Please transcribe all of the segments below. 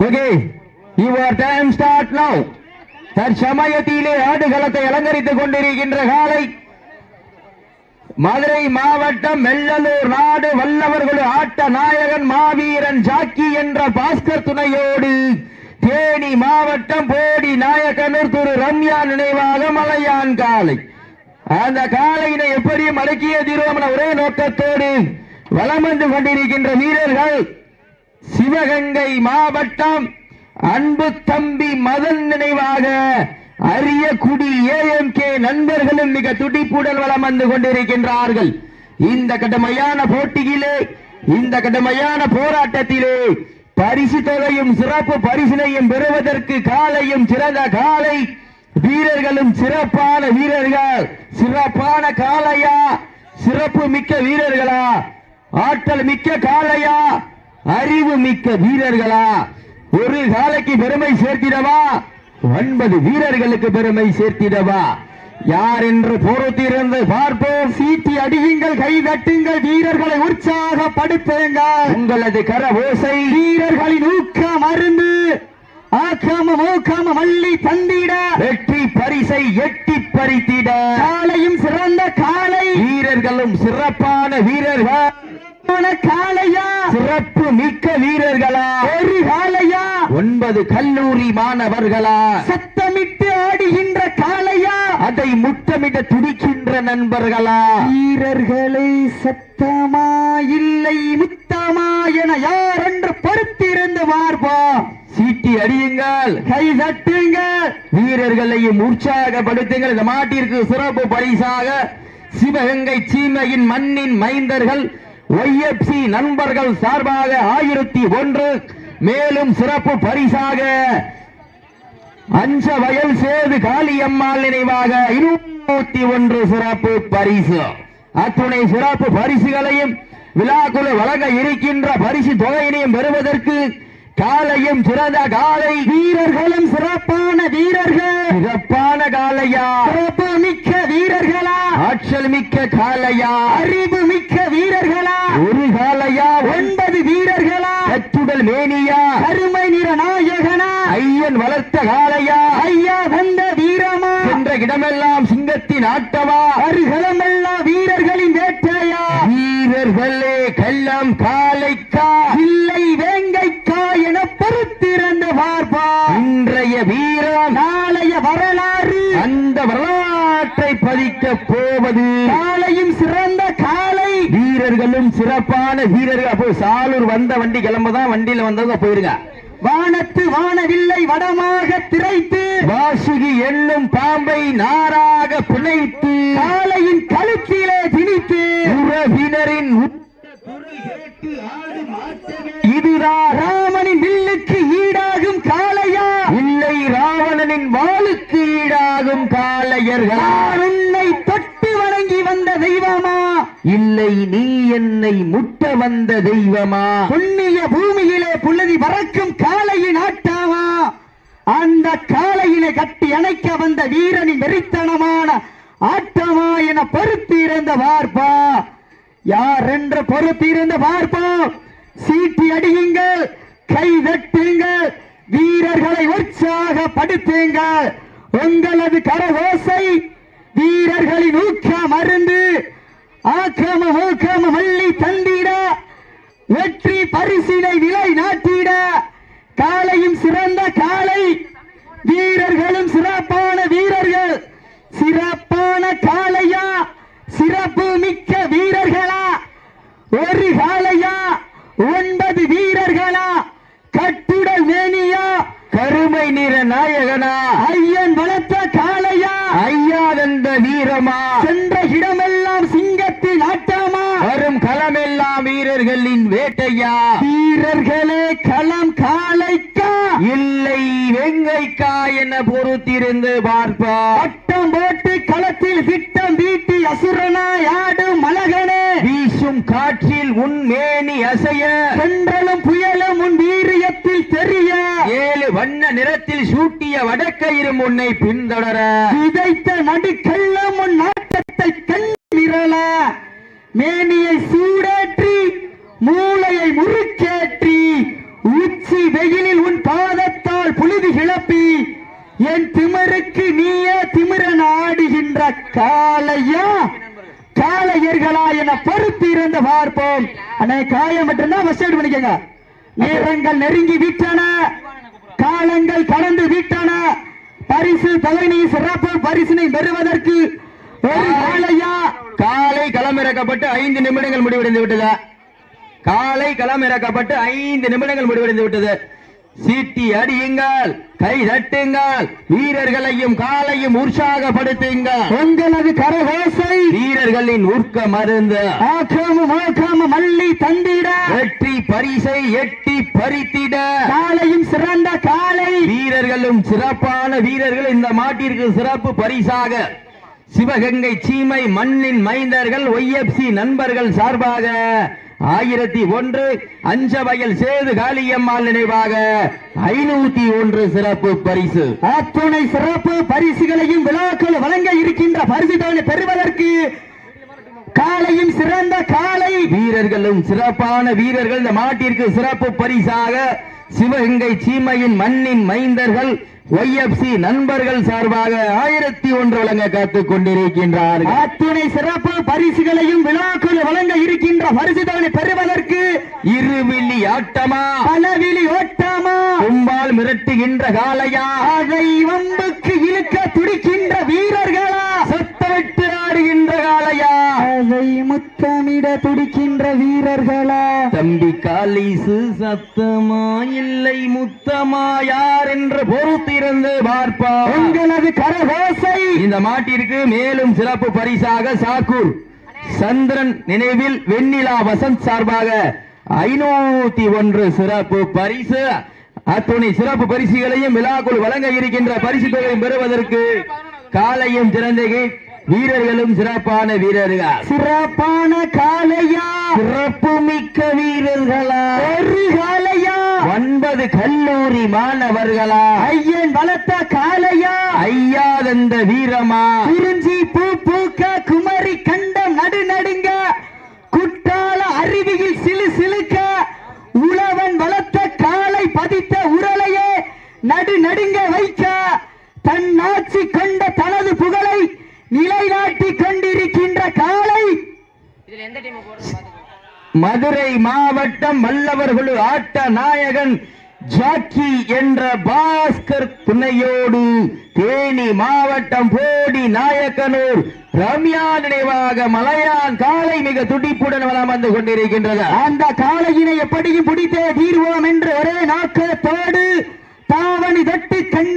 Okay. Your time start now தற்சமயத்திலே ஆடுகளத்தை அலங்கரித்துக் கொண்டிருக்கின்ற காலை மதுரை மாவட்டம் மெல்லலூர் நாடு வல்லவர்கள் ஆட்ட நாயகன் மாவீரன் ஜாக்கி என்ற பாஸ்கர் துணையோடு தேனி மாவட்டம் போடி நாயக்கனூர் திரு ரம்யா நினைவாக மலையான் காலை. அந்த காலையினை எப்படியும் அடக்கிய தீர்வம் ஒரே நோக்கத்தோடு வலம் வந்து கொண்டிருக்கின்ற வீரர்கள் சிவகங்கை மாவட்டம் அன்பு தம்பி மதன் நினைவாக அரியக்குடி ஏஎம் ஏஎம்கே நண்பர்களும் மிக துடிப்புடன் வளம் வந்து கொண்டிருக்கின்றார்கள். இந்த கடுமையான போட்டியிலே இந்த கடுமையான போராட்டத்திலே பரிசு தொகையும் சிறப்பு பரிசினையும் பெறுவதற்கு காலையும் சிறந்த காலை. வீரர்களும் சிறப்பான வீரர்கள். சிறப்பான காளையா? சிறப்பு மிக்க வீரர்களா? ஆற்றல் மிக்க காளையா? அறிவு மிக்க வீரர்களா? ஒரு காலைக்கு பெருமை சேர்த்திடவா? ஒன்பது வீரர்களுக்கு பெருமை சேர்த்திடவா? யார் என்று பொறுத்திருந்து பார்ப்போம். சீட்டி அடியுங்கள் கை தட்டுங்கள். வீரர்களை உற்சாகப்படுத்துங்க. உங்களது கர ஓசை வீரர்களின் ஊக்கம் அருந்து ஆக்காம மோக்காம மல்லி தந்திட. வெற்றி பரிசை எட்டி பறித்திட. காலையும் சிறந்த காலை. வீரர்களும் சிறப்பான வீரர்கள். காளையா? சிறப்பு மிக்க வீரர்களா? ஒரு காளையா? ஒன்பது கல்லூரி மாணவர்களா? சத்தமிட்டு ஆடுகின்ற காளையா? அதை முத்தமிட துடிக்கின்ற நண்பர்களா? வீரர்களை சத்தமா இல்லை முத்தமா என யார் என்று பொறுத்திருந்து பார்ப்போம். சீட்டி அடியுங்கள். கை தட்டுங்கள். வீரர்களையும் உற்சாகப்படுத்துங்கள். இந்த மாட்டிற்கு சிறப்பு பரிசாக சிவகங்கை சீமையின் மண்ணின் மைந்தர்கள் ஒய்எப்சி நண்பர்கள் சார்பாக ஆயிரத்தி ஒன்று மேலும் சிறப்பு பரிசாக அஞ்ச வயல் சேது காளியம்மாள் நினைவாக இருநூத்தி ஒன்று சிறப்பு பரிசு. அத்துணை சிறப்பு பரிசுகளையும் விழாக்குழு வழங்க இருக்கின்ற பரிசு தொகையினையும் பெறுவதற்கு காலையும் சிறந்த காலை வீரர்களும் சிறப்பான வீரர்கள். சிறப்பான காலையா சிறப்பு மிக்க வீரர்களா. ஆற்றல் மிக்க காலையா அறிவு மிக்க வீரர்களா. ஒரு காலையா ஒன்பது வீரர்களா. கட்டுடல் மேனியா. கருமை நிற நாயகனா. ஐயன் வளர்த்த காலையா ஐயா வந்த வீரமா. என்ற இடமெல்லாம் சிங்கத்தின் ஆட்டமா அருகலமெல்லாம் வீரர்களின் வேட்டையா வீரர்களே கள்ளம் காலைக்கா இல்லை வேங்கைக்கா என பொறுத்திருந்த பார்ப்பா இன்றைய வீரம் நாளைய வரலாறு அந்த வரலாற்றை பதிக்க போவது காலையும் சிறந்த காலை வீரர்களும் சிறப்பான வீரர்கள். அப்போ சாலூர் வந்த வண்டி கிளம்பதான் வண்டியில வந்தவங்க போயிருங்க. வானத்து வானவில்லை வடமாக திரைத்து. வாசுகி என்னும் பாம்பை நாராக பிணைத்து. காலையின் கழுத்திலே திணித்து. உறவினரின் இதுதான் ராமனின் வில்லுக்கு ஈடாகும் காளையா இல்லை ராவணனின் வாளுக்கு ஈடாகும் காளையர்கள் உன்னை தொட்டு வணங்கி வந்த தெய்வமா? இல்லை நீ என்னை முட்ட வந்த தெய்வமா? புண்ணிய பூமியிலே புழுதி பறக்கும் காளையின் ஆட்டாமா அந்த காளையினை கட்டி அணைக்க வந்த வீரனின் வெறித்தனமான ஆட்டமா என பொறுத்து இருந்த பார்ப்பா. யார் என்று பொறுத்து இருந்த பார்ப்போம். சீட்டி அடியுங்கள் கை தட்டுங்கள் வீரர்களை உற்சாகப்படுத்துங்கள் உங்களது கரகோசை வீரர்களின் ஊக்கம் அருந்து ஆக்கிரம ஊக்கம மல்லி தந்திட வெற்றி பரிசினை விலை நாட்டிட. காலையும் சிறந்த காலை வீரர்களும் சிறப்பான வீரர்கள். சிறப்பான காலையா சிறப்பு மிக்க வீரர்களா. ஒரு காலையா ஒன்பது வீரர்களா? கட்டுடல் மேனியா? கருமை நிற நாயகனா? ஐயன் வளர்த்த காளையா? ஐயா தந்த வீரமா? சென்ற இடமெல்லாம் சிங்கத்தின் ஆட்டமா? வரும் களமெல்லாம் வீரர்களின் வேட்டையா? வீரர்களே களம் காளைக்கா? இல்லை. வெங்கைக்கா என பொறுத்திருந்து பார்ப்பா பட்டம் போட்டு களத்தில் திட்டம் வீட்டி அசுரனாய் ஆடும் மலகனே. வீசும் காற்றில் உன் மேனி அசைய. சென்றலும் புயலும் உன் வீரியத்தில் தெரிய. ஏழு வண்ண நிறத்தில் சூட்டிய வடக்கயிறு உன்னை பின்தொடர. விதைத்த நடுக்கெல்லாம் உன் நாட்டத்தை கண்ணிரல. மேனியை சூடேற்றி மூளையை முறுக்கேற்றி உச்சி வெயிலில் உன் பாதத்தால் புழுதி கிளப்பி என் திமிருக்கு நீயே திமிரன் ஆடுகின்ற காளையா காளையர்களா என பொறுத்து இருந்து பார்ப்போம் அண்ணே காயம் மட்டும்தான் ஃபர்ஸ்ட் எய்ட் பண்ணிக்கங்க. நேரங்கள் நெருங்கி விட்டன காலங்கள் கடந்து விட்டன பரிசு தலைமை சிறப்பு பரிசினை பெறுவதற்கு ஒரு காளையா காலை களமிறக்கப்பட்டு ஐந்து நிமிடங்கள் முடிவடைந்து விட்டது. காலை களமிறக்கப்பட்டு ஐந்து நிமிடங்கள் முடிவடைந்து விட்டது. சீட்டி அடியுங்கள் கை தட்டுங்கள் வீரர்களையும் காலையும் உற்சாகப்படுத்துங்கள். உங்களது கரகோசை வீரர்களின் ஊர்க்க மருந்து. ஆக்காம ஆக்காம மல்லி தந்திட. வெற்றி பரிசை எட்டி பறித்திட. காலையும் சிறந்த காலை. வீரர்களும் சிறப்பான வீரர்கள் இந்த மாட்டிற்கு சிறப்பு பரிசாக. சிவகங்கை சீமை மண்ணின் மைந்தர்கள் ஒய்எப்சி நண்பர்கள் சார்பாக ஆயிரத்தி ஒன்று அஞ்சவயல் சேது காளியம்மாள் நினைவாக ஐநூத்தி ஒன்று சிறப்பு பரிசு. அத்துணை சிறப்பு பரிசுகளையும் விழாக்கள் வழங்க இருக்கின்ற பரிசுகளை பெறுவதற்கு? காலையும் சிறந்த காலை வீரர்களும் சிறப்பான வீரர்கள் இந்த மாட்டிற்கு சிறப்பு பரிசாக சிவகங்கை சீமையின் மண்ணின் மைந்தர்கள் ஒய்எப்சி நண்பர்கள் சார்பாக ஆயிரத்தி ஒன்று வழங்க காத்துக் கொண்டிருக்கின்றார்கள். அத்துணை சிறப்பு பரிசுகளையும் விழாக்கள் வழங்க இருக்கின்ற பரிசுகளை பெறுவதற்கு இருவில்லி ஆட்டமா? பலவிழி ஓட்டாமா? கும்பால் மிரட்டுகின்ற காளையா? அதை வம்புக்கு இழுக்க துடிக்கின்ற வீரர்களா? சத்தமிட்டு காளையா? அதை முத்தமிட துடிக்கின்ற வீரர்களா? தம்பி காலிசு சத்தமா இல்லை முத்தமா யார் என்று பொறுத்திருந்து பார்ப்பா. உங்களது கரகோசை இந்த மாட்டிற்கு மேலும் சிறப்பு பரிசாக சாக்கூர். சந்திரன் நினைவில் வெண்ணிலா வசந்த் சார்பாக ஐநூத்தி ஒன்று சிறப்பு பரிசு. அத்துணை சிறப்பு பரிசுகளையும் விழாக்குள் வழங்க இருக்கின்ற பரிசு தொகையும் பெறுவதற்கு காலையும் சிறந்த வீரர்களும் சிறப்பான வீரர்கள் சிறப்பான காளையா. சிறப்பு மிக்க வீரர்களா ஒரு காளையா. ஒன்பது கல்லூரி மாணவர்களா ஐயன் வளர்த்த காளையா. ஐயாதந்த வீரமா. குறிஞ்சி பூ பூக்க குமரி கண்டம் நடு நடுங்க. மதுரை மாவட்டம் வல்லவர்களு ஆட்ட நாயகன் ஜாக்கி என்ற பாஸ்கர் துணையோடு தேனி மாவட்டம் போடி நாயக்கனூர் ரம்யா நினைவாக மலையான் காலை மிக துடிப்புடன் வளம் வந்து கொண்டிருக்கின்றது. அந்த காளையினை எப்படியும் பிடித்தே தீர்வோம் என்று ஒரே நாக்கத்தோடு தாவணி தட்டி கண்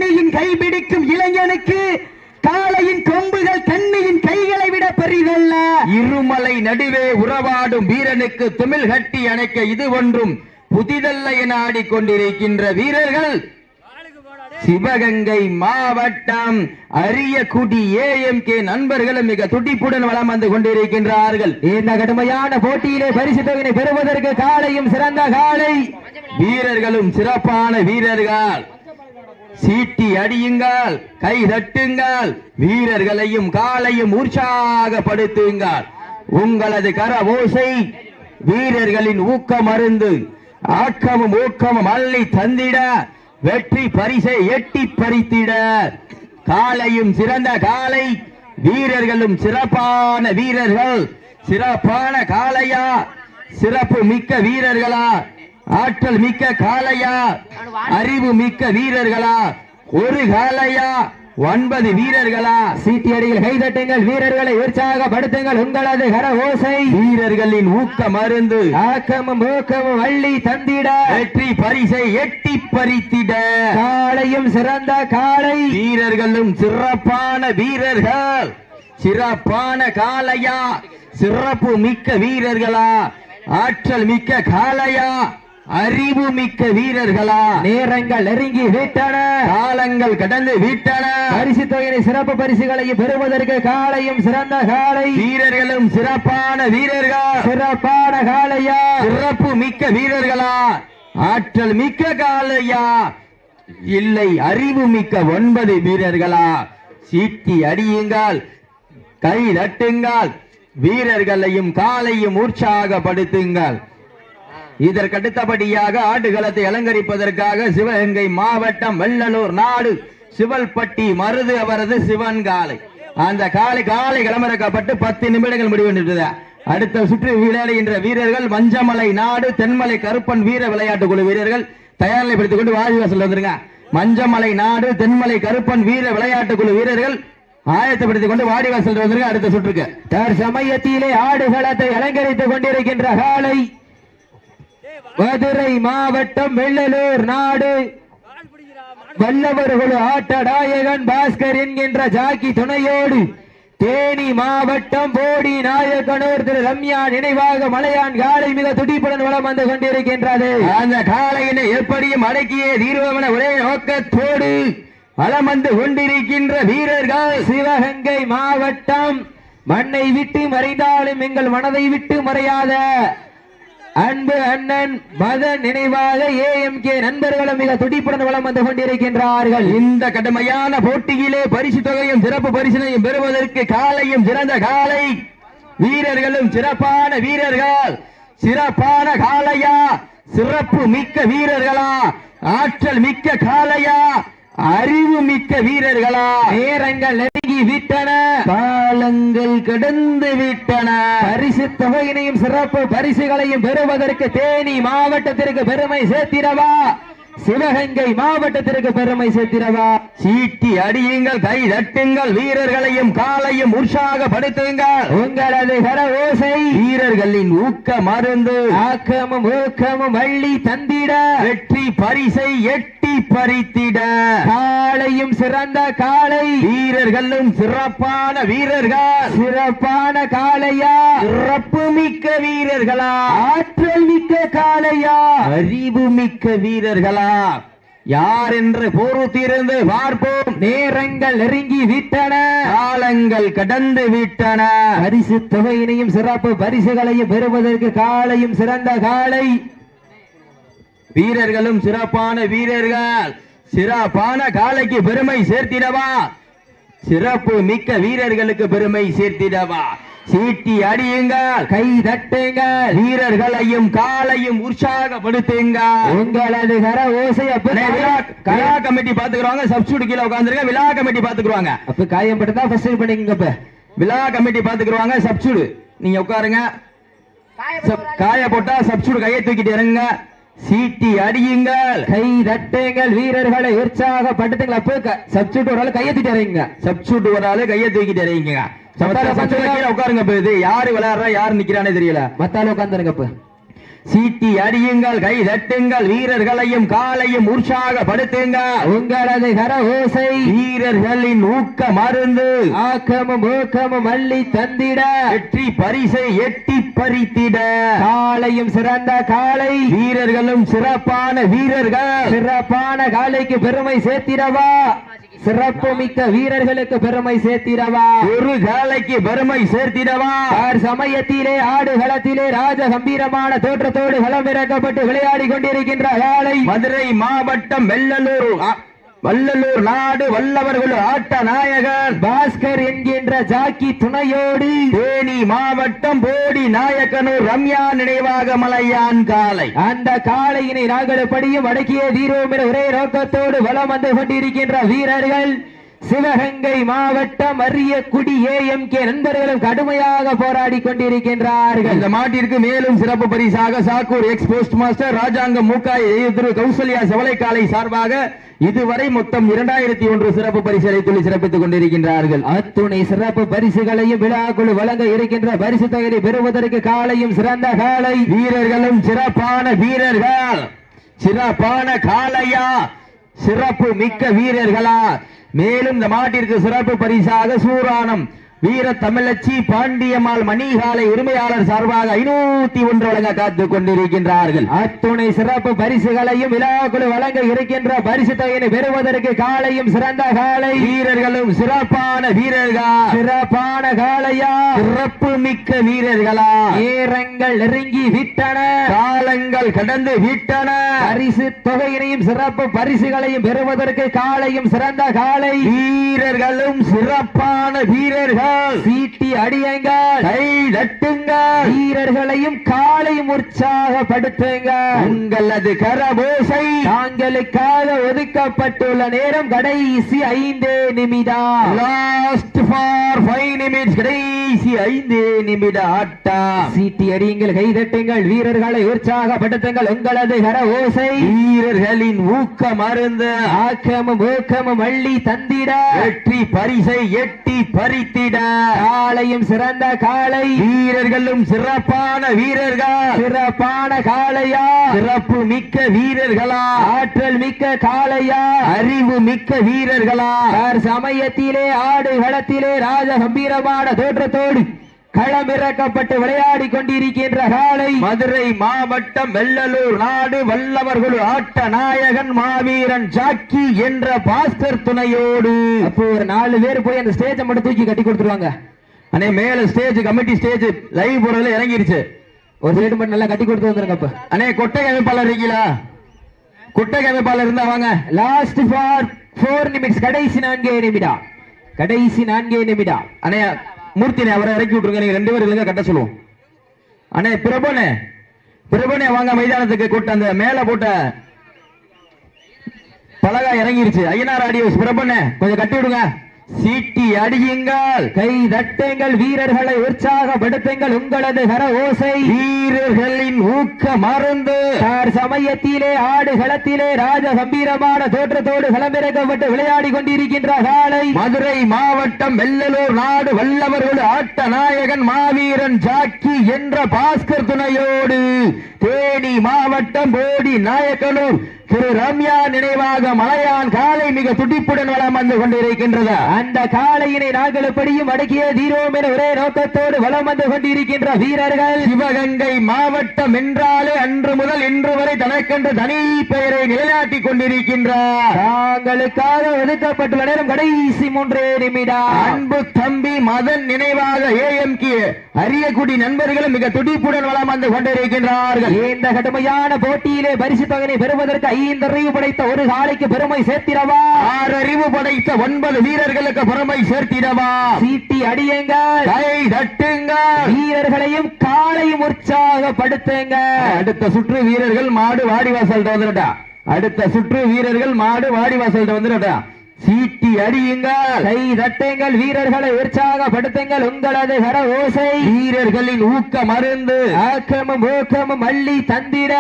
இருமலை நடுவே உறவாடும் வீரனுக்கு துமிழ் கட்டி அணைக்க இது ஒன்றும் புதிதல்ல என ஆடிக்கொண்டிருக்கின்ற வீரர்கள் சிவகங்கை மாவட்டம் அரியக்குடி ஏஎம்கே நண்பர்களும் மிக துடிப்புடன் வலம் வந்து கொண்டிருக்கின்றார்கள். இந்த கடுமையான போட்டியிலே பரிசு தொகையை பெறுவதற்கு காளையும் சிறந்த காளை வீரர்களும் சிறப்பான வீரர்கள். சீட்டி அடியுங்கள் கை தட்டுங்கள் வீரர்களையும் காலையும் உற்சாகப்படுத்துங்கள். உங்களது கர ஓசை வீரர்களின் ஊக்கம் அருந்து ஆக்கமும் ஊக்கமும் அள்ளி தந்திட வெற்றி பரிசை எட்டி பறித்திட. காலையும் சிறந்த காலை வீரர்களும் சிறப்பான வீரர்கள். சிறப்பான காளையா? சிறப்பு மிக்க வீரர்களா? ஆற்றல் மிக்க காளையா? அறிவு மிக்க வீரர்களா? ஒரு காலையா ஒன்பது வீரர்களா? சீட்டி அடியில் கைதட்டுங்கள் வீரர்களை உற்சாகப்படுத்துங்கள். உங்களது கர ஓசை. வீரர்களின் ஊக்க மருந்து. ஆக்கமும் ஊக்கமும் அள்ளி தந்திட. வெற்றி பரிசை எட்டி பறித்திட. காளையும் சிறந்த காளை. வீரர்களும் சிறப்பான வீரர்கள். சிறப்பான காளையா. சிறப்பு மிக்க வீரர்களா. ஆற்றல் மிக்க காளையா. அறிவு மிக்க வீரர்களா? நேரங்கள் நெருங்கி விட்டன. காலங்கள் கடந்து விட்டன. பரிசு தொகையை சிறப்பு பரிசுகளையும் பெறுவதற்கு காளையும் சிறந்த காளை வீரர்களும் சிறப்பான வீரர்கள்? சிறப்பான காளையா சிறப்பு மிக்க வீரர்களா? ஆற்றல் மிக்க காளையா இல்லை அறிவு மிக்க ஒன்பது வீரர்களா? சீட்டி அடியுங்கள் கை தட்டுங்கள் வீரர்களையும் காலையும் உற்சாகப்படுத்துங்கள். இதற்கடுத்தபடியாக ஆடுகளத்தை அலங்கரிப்பதற்காக சிவகங்கை மாவட்டம் வெள்ளலூர் நாடு சிவல்பட்டி மருது அவரது சிவன் காலை. அந்த காலை காலை கிளம்பறக்கப்பட்டு பத்து நிமிடங்கள் முடிவென்றது அடுத்த சுற்று விளையாடுகின்ற வீரர்கள் மஞ்சமலை நாடு தென்மலை கருப்பன் வீர விளையாட்டு குழு வீரர்கள் தயார்நிலைப்படுத்திக் கொண்டு வாதிவாசல் வந்துருங்க. மஞ்சமலை நாடு தென்மலை கருப்பன் வீர விளையாட்டு குழு வீரர்கள் ஆயத்தப்படுத்திக் கொண்டு வாடிவாசல் வந்துருங்க அடுத்த சுற்றுக்கு. தற்சமயத்திலே ஆடுகளத்தை அலங்கரித்துக் கொண்டிருக்கின்ற காலை மதுரை மாவட்டம் வெள்ளலூர் நாடு. வல்லவர்கள் ஆட்டநாயகன் பாஸ்கர் என்கின்ற ஜாக்கி துணையோடு தேனி மாவட்டம் போடி நாயக்கனூர் திரு ரம்யா நினைவாக மலையான் காலை மிக துடிப்புடன் வளம் வந்து கொண்டிருக்கின்றது. அந்த காலையினை எப்படியும் அடக்கியே தீர்வமன ஒரே நோக்கத்தோடு வலம் வந்து கொண்டிருக்கின்ற வீரர்கள். சிவகங்கை மாவட்டம் மண்ணை விட்டு மறைந்தாலும் எங்கள் மனதை விட்டு மறையாத அன்பு அண்ணன் மதன் நினைவாக ஏஎம்கே நண்பர்களும் மிக துடிப்புடன் வளம் வந்து கொண்டிருக்கின்றார்கள். இந்த கடுமையான போட்டியிலே பரிசு தொகையும் சிறப்பு பரிசினையும் பெறுவதற்கு காலையும் சிறந்த காலை. வீரர்களும் சிறப்பான வீரர்கள். சிறப்பான காளையா? சிறப்பு மிக்க வீரர்களா? ஆற்றல் மிக்க காளையா? அறிவு மிக்க வீரர்களா? நேரங்கள் நெருங்கி விட்டன காலங்கள் கடந்து விட்டன பரிசு தொகையினையும் சிறப்பு பரிசுகளையும் பெறுவதற்கு தேனி மாவட்டத்திற்கு பெருமை சேர்த்திடவா? சிவகங்கை மாவட்டத்திற்கு பெருமை சேர்த்திடவா? சீட்டி அடியுங்கள் கை தட்டுங்கள் வீரர்களையும் காலையும் உற்சாகப்படுத்துங்கள். உங்களது கர ஓசை வீரர்களின் ஊக்க மருந்து. ஆக்கமும் ஊக்கமும் அள்ளி தந்திட. வெற்றி பரிசை எட்டி பறித்திட. காலையும் சிறந்த காளை வீரர்களும் சிறப்பான வீரர்கள். சிறப்பான காளையா? சிறப்பு மிக்க வீரர்களா? ஆற்றல் மிக்க காளையா? அறிவு மிக்க வீரர்களா? யார் என்று பொறுத்திருந்து பார்ப்போம். நேரங்கள் நெருங்கி விட்டன. காலங்கள் கடந்து விட்டன. பரிசு தொகையினையும் சிறப்பு பரிசுகளையும் பெறுவதற்கு காலையும் சிறந்த காலை. வீரர்களும் சிறப்பான வீரர்கள். சிறப்பான காலைக்கு பெருமை சேர்த்திடவா? சிறப்பு மிக்க வீரர்களுக்கு பெருமை சேர்த்திடவா? சீட்டி அடியுங்கள் கை தட்டுங்கள் வீரர்களையும் காலையும் உற்சாகப்படுத்துங்கள். உங்களது கர ஓசை அப்ப அண்ணே, விழா கலா கமிட்டி பாத்துக்குறாங்க சப்ஸ்டியூட் கீழே உட்காந்துருங்க விழா கமிட்டி பாத்துக்குறாங்க அப்ப காயம் பட்டதா ஃபர்ஸ்ட் பண்ணிக்கங்க அப்ப. விழா கமிட்டி பாத்துக்குறாங்க சப்ஸ்டியூட். நீங்க உட்காருங்க. சப்- காய போட்டா சப்ஸ்டியூட் கையை தூக்கிட்டு இறங்குங்க. சீட்டி அடியுங்கள். கை தட்டுங்கள் வீரர்களை உற்சாகப்படுத்துங்கள். அப்ப சப்ஸ்டியூட் ஒரு ஆள் கையெத்திட்டு இறங்குங்க. சப்ஸ்டியூட் ஒரு ஆளு கையை தூக்கிட்டு இறங்கிங்க உட்காருங்க இப்ப இது. யாரு விளையாடுறா யாரு நிக்கிறானே தெரியல. மத்தால உட்காந்துருங்க அப்ப. சீட்டி அடியுங்கள் கை தட்டுங்கள் வீரர்களையும் காலையும் உற்சாகப்படுத்துங்கள் உங்களது கர ஓசை வீரர்களின் ஊக்க மருந்து. ஆக்கமும் ஊக்கமும் அள்ளி தந்திட. வெற்றி பரிசை எட்டி பறித்திட. காளையும் சிறந்த காளை வீரர்களும் சிறப்பான வீரர்கள். சிறப்பான காளைக்கு பெருமை சேர்த்திடவா. சிறப்பு மிக்க வீரர்களுக்கு பெருமை சேர்த்திடவா? ஒரு காலைக்கு பெருமை சேர்த்திடவா? சமயத்திலே ஆடுகளத்திலே ராஜ கம்பீரமான தோற்றத்தோடு களமிறக்கப்பட்டு விளையாடி கொண்டிருக்கின்ற காளை மதுரை மாவட்டம் வெள்ளலூர். வல்லலூர் நாடு வல்லவர்கள் ஆட்ட நாயகன் பாஸ்கர் என்கின்ற ஜாக்கி துணையோடு தேனி மாவட்டம் போடி நாயக்கனூர் ரம்யா நினைவாக மலையான் காலை. அந்த காளையினை நாங்கள் படியும் அடக்கிய தீரோம் என ஒரே நோக்கத்தோடு வலம் வந்து கொண்டிருக்கின்ற வீரர்கள் சிவகங்கை மாவட்டம் அரியக்குடி ஏஎம்கே நண்பர்களும் கடுமையாக போராடி கொண்டிருக்கின்றார்கள். இந்த மாட்டிற்கு மேலும் சிறப்பு பரிசாக Sakkur ex post master Rajangam Mookkai Thiru Kausalya செவலைக்காலை சார்பாக இதுவரை மொத்தம் இரண்டாயிரத்தி ஒன்று சிறப்பு பரிசலை துளி சிறப்பித்துக் கொண்டிருக்கின்றார்கள். அத்துணை சிறப்பு பரிசுகளையும் விழாக்குழு வழங்க இருக்கின்ற பரிசு தொகையை பெறுவதற்கு காலையும் சிறந்த காலை. வீரர்களும் சிறப்பான வீரர்கள். சிறப்பான காளையா. சிறப்பு மிக்க வீரர்களா. மேலும் இந்த மாட்டிற்கு சிறப்பு பரிசாக சூரானம் வீர தமிழச்சி பாண்டியம்மாள் மணிகாலை உரிமையாளர் சார்பாக ஐநூத்தி ஒன்று வழங்க காத்துக் கொண்டிருக்கின்றார்கள். அத்துணை சிறப்பு பரிசுகளையும் விழாக்குழு வழங்க இருக்கின்ற பரிசு தொகையினை பெறுவதற்கு காலையும் சிறந்த காலை. வீரர்களும் சிறப்பான வீரர்கள்? சிறப்பான காலையா சிறப்பு மிக்க வீரர்களா? நேரங்கள் நெருங்கி விட்டன. காலங்கள் கடந்து விட்டன. பரிசு தொகையினையும் சிறப்பு பரிசுகளையும் பெறுவதற்கு காலையும் சிறந்த காலை. வீரர்களும் சிறப்பான வீரர்கள்? அடியுங்கள் சீட்டி அடியுங்கள். கை தட்டுங்கள். வீரர்களையும் காலையும் உற்சாகப்படுத்துங்கள். உங்களது கரபோசை. தாங்களுக்காக ஒதுக்கப்பட்டுள்ள நேரம் கடைசி ஐந்தே நிமிடம் லாஸ்ட் ஃபார் ஃபைவ் நிமிட்ஸ் கடைசி ஐந்து நிமிட ஆட்டம் சீட்டி அடியுங்கள் கைதட்டுங்கள் வீரர்களை உற்சாகப்படுத்துங்கள். உங்களது கர ஓசை வீரர்களின் ஊக்கம் அருந்த. ஆக்கமும் ஊக்கமும் அள்ளி தந்திட. வெற்றி பரிசை எட்டி பறித்திட. காலையும் சிறந்த காலை வீரர்களும் சிறப்பான வீரர்கள். சிறப்பான காளையா? சிறப்பு மிக்க வீரர்களா? ஆற்றல் மிக்க காளையா? அறிவு மிக்க வீரர்களா? சமயத்திலே ஆடு களத்திலே ராஜ கம்பீரமான தோற்றத்தோடு களமிறக்கப்பட்டு விளையாடி கொண்டிருக்கின்ற காளை மதுரை மாவட்டம் வெள்ளலூர் நாடு வல்லவர்கள் ஆட்ட நாயகன் மாவீரன் ஜாக்கி என்ற பாஸ்கர் துணையோடு. அப்போ ஒரு நாலு பேர் போய் அந்த ஸ்டேஜை மட்டும் தூக்கி கட்டி கொடுத்துருவாங்க. அண்ணே மேல ஸ்டேஜ் கமிட்டி ஸ்டேஜ் லைவ் போறதுல இறங்கிருச்சு. ஒரு சைடு மட்டும் நல்லா கட்டி கொடுத்து வந்துருங்க அப்ப. அண்ணே கொட்டை அமைப்பாளர் இருக்கீங்களா? கொட்டை அமைப்பாளர் இருந்தா வாங்க. லாஸ்ட் ஃபார் ஃபோர் நிமிட்ஸ் கடைசி நான்கே நிமிடம். கடைசி நான்கே நிமிடம். அண்ணே மூர்த்தினே அவரை இறக்கி விட்டுருங்க. நீங்க ரெண்டு பேரும் இல்லைங்க கட்ட சொல்லுவோம். அண்ணே பிரபுனே பிரபுனே வாங்க மைதானத்துக்கு கூட்ட அந்த மேல போட்ட பலகா இறங்கிருச்சு. ஐயனார் ஆடியோஸ் பிரபுனே கொஞ்சம் கட்டி விடுங்க. சீட்டி அடியுங்கள். கை தட்டுங்கள் வீரர்களை உற்சாகப்படுத்துங்கள். உங்களது கர ஓசை. வீரர்களின் ஊக்க மருந்து. சமயத்திலே ஆடு களத்திலே ராஜ கம்பீரமான தோற்றத்தோடு களமிறக்கப்பட்டு விளையாடி கொண்டிருக்கின்ற காலை. மதுரை மாவட்டம் வெள்ளலூர் நாடு வல்லவர்கள் ஆட்ட நாயகன் மாவீரன் ஜாக்கி என்ற பாஸ்கர் துணையோடு தேனி மாவட்டம் போடி நாயக்கனூர் திரு ரம்யா நினைவாக மலையான் காலை மிக துடிப்புடன் வளம் வந்து கொண்டிருக்கின்றது. அந்த காளையினை நாங்கள் எப்படியும் அடக்கிய தீரோம் என ஒரே நோக்கத்தோடு வளம் வந்து கொண்டிருக்கின்ற வீரர்கள். சிவகங்கை மாவட்டம் என்றாலே அன்று முதல் இன்று வரை தனக்கென்று தனி பெயரை நிலைநாட்டிக் கொண்டிருக்கின்றார் தாங்களுக்காக ஒதுக்கப்பட்டுள்ள நேரம் கடைசி மூன்றே நிமிடம். அன்பு தம்பி மதன் நினைவாக ஏஎம் கே அரியக்குடி நண்பர்களும் மிக துடிப்புடன் வளம் வந்து கொண்டிருக்கின்றார்கள். இந்த கடுமையான போட்டியிலே பரிசு தொகையை பெறுவதற்கு ஐந்து அறிவு படைத்த ஒரு காலைக்கு பெருமை சேர்த்திரவா ஆறு அறிவு படைத்த ஒன்பது வீரர்கள் வீரர்களுக்கு பெருமை சேர்த்திடவா? சீட்டி அடியுங்கள். கை தட்டுங்கள். வீரர்களையும் காலையும் உற்சாகப்படுத்துங்க. அடுத்த சுற்று வீரர்கள் மாடு வாடிவாசல் வந்துடா அடுத்த சுற்று வீரர்கள் மாடு வாடிவாசல் வந்துடா சீட்டி அடியுங்கள். கை தட்டுங்கள். வீரர்களை உற்சாகப்படுத்துங்கள். உங்களது கர ஓசை. வீரர்களின் ஊக்க மருந்து. ஆக்கமும் ஊக்கமும் அள்ளி தந்திட.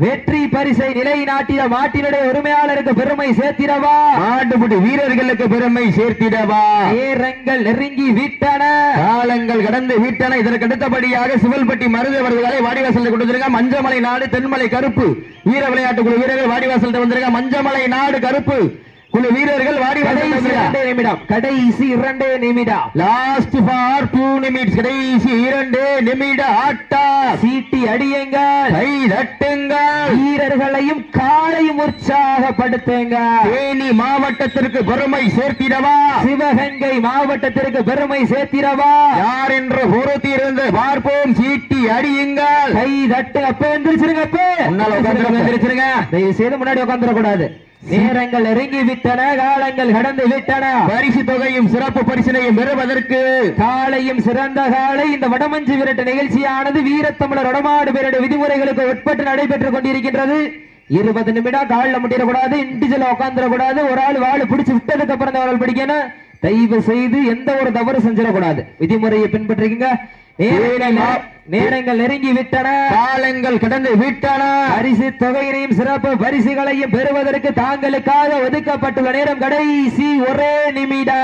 வெற்றி பரிசை நிலைநாட்டிய மாட்டினுடைய உரிமையாளருக்கு பெருமை சேர்த்திடவா? மாட்டுப்பிடி வீரர்களுக்கு பெருமை சேர்த்திடவா? நேரங்கள் நெருங்கி விட்டன. காலங்கள் கடந்து விட்டன. இதற்கு அடுத்தபடியாக சிவல்பட்டி மருதவர்களை வாடிவாசல் கொண்டு வந்திருக்க. மஞ்சமலை நாடு தென்மலை கருப்பு வீர விளையாட்டு குழு வீரர்கள் வாடிவாசல் வந்திருக்க. மஞ்சமலை நாடு கருப்பு குழு வீரர்கள் கடைசி இரண்டே நிமிடம். கடைசி இரண்டே நிமிடம். லாஸ்ட் ஃபார் டூ நிமிட்ஸ் கடைசி இரண்டு நிமிட ஆட்டா. சீட்டி அடியுங்கள். கை தட்டுங்கள் வீரர்களையும் காலையும் உற்சாகப்படுத்துங்க. தேனி மாவட்டத்திற்கு பெருமை சேர்த்திடவா? சிவகங்கை மாவட்டத்திற்கு பெருமை சேர்த்திடவா? யார் என்று பொறுத்திருந்து பார்ப்போம். சீட்டி அடியுங்கள். கை தட்டு அப்ப எந்திரிச்சிருங்க அப்ப. முன்னால உட்கார்ந்து எந்திரிச்சிருங்க. தயவு செய்து முன்னாடி உட்காந்துட கூடாது நேரங்கள் நெருங்கி விட்டன காலங்கள் கடந்து விட்டன பரிசு தொகையும் சிறப்பு பரிசினையும் பெறுவதற்கு காலையும் சிறந்த காலை. இந்த வடமஞ்சு விரட்டு நிகழ்ச்சியானது வீரத்தமிழர் வடமாடு பேரடு விதிமுறைகளுக்கு உட்பட்டு நடைபெற்றுக் கொண்டிருக்கின்றது. இருபது நிமிடம் காலில் முட்டிடக்கூடாது இண்டிஜுவல உட்காந்துடக்கூடாது ஒரு ஆள் வாழை பிடிச்சு விட்டதுக்கு அப்புறம் தான் அவர்கள் பிடிக்கணும். தயவு செய்து எந்த ஒரு தவறு செஞ்சிடக்கூடாது. விதிமுறையை பின்பற்றிக்கங்க. நேரங்கள் நெருங்கி விட்டன. காலங்கள் கடந்து விட்டன. பரிசு தொகையினையும் சிறப்பு பரிசுகளையும் பெறுவதற்கு தாங்களுக்காக ஒதுக்கப்பட்டுள்ள நேரம் கடைசி ஒரே நிமிடம்.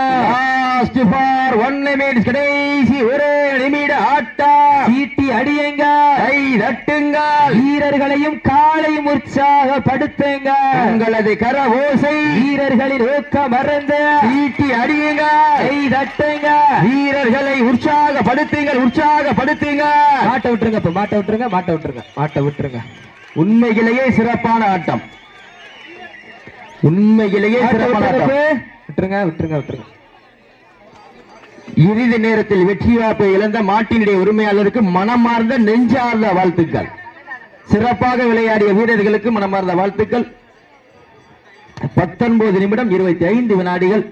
ஒன் நிமிட்ஸ் கடைசி ஒரு நிமிட ஆட்டா. சீட்டி அடியுங்க. கை தட்டுங்கள் வீரர்களையும் காலையும் உற்சாகப்படுத்துங்க உங்களது கர ஓசை. வீரர்களின் ஊக்கம் மறந்து சீட்டி அடியுங்க. கை தட்டுங்க. வீரர்களை உற்சாகப்படுத்துங்கள் உற்சாகப்படுத்துங்க. மாட்ட விட்டுருங்க இப்ப மாட்ட விட்டுருங்க மாட்ட விட்டுருங்க மாட்ட விட்டுருங்க. உண்மையிலேயே சிறப்பான ஆட்டம். உண்மையிலேயே சிறப்பான ஆட்டம். விட்டுருங்க விட்டுருங்க விட்டுருங்க. இறுதி நேரத்தில் வெற்றி வாய்ப்பை இழந்த மாட்டினுடைய உரிமையாளருக்கு மனமார்ந்த நெஞ்சார்ந்த வாழ்த்துக்கள். சிறப்பாக விளையாடிய வீரர்களுக்கு மனமார்ந்த வாழ்த்துக்கள். பத்தொன்பது நிமிடம் இருபத்தி ஐந்து வினாடிகள்.